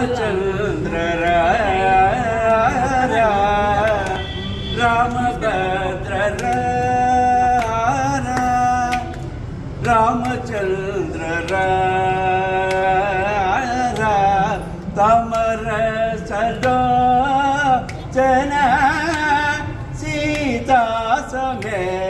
रामचंद्र रामभद्र रामचंद्र तमर सदो जना सीता समेत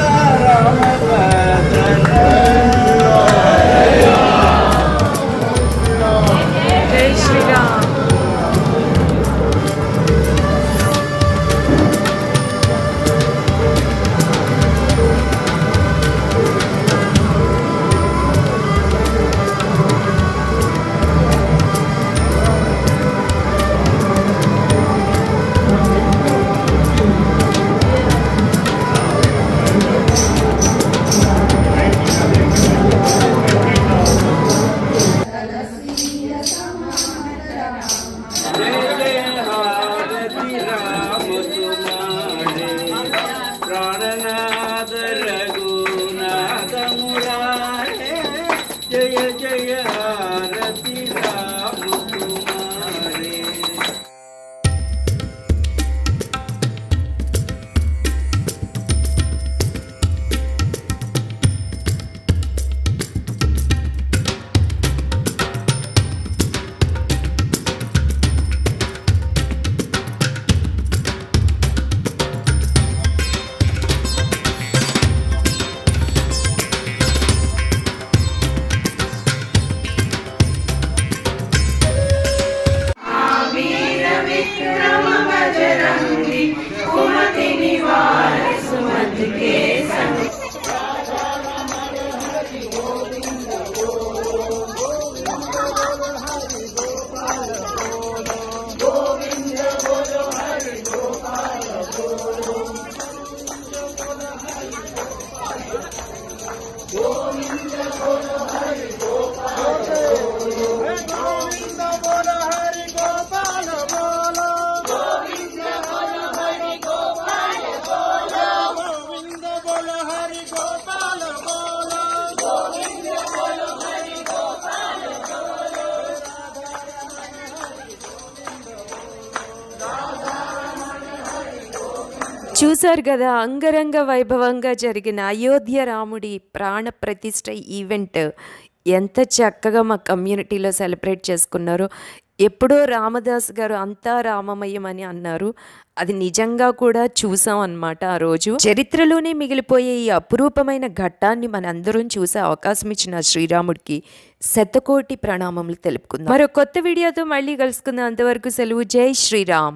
చూశారు కదా అంగరంగ వైభవంగా జరిగిన అయోధ్య రాముడి ప్రాణ ప్రతిష్ట ఈవెంట్. ఎంత చక్కగా మా కమ్యూనిటీలో సెలబ్రేట్ చేసుకున్నారు. ఎప్పుడో రామదాస్ గారు అంతా రామమయం అని అన్నారు. అది నిజంగా కూడా చూసాం అన్నమాట ఆ రోజు. చరిత్రలోనే మిగిలిపోయే ఈ అపురూపమైన ఘట్టాన్ని మనందరం చూసే అవకాశం ఇచ్చిన శ్రీరాముడికి శతకోటి ప్రణామములు తెలుపుకుందాం. మరో కొత్త వీడియోతో మళ్ళీ కలుసుకుందాం. అంతవరకు సెలవు. జై శ్రీరామ్.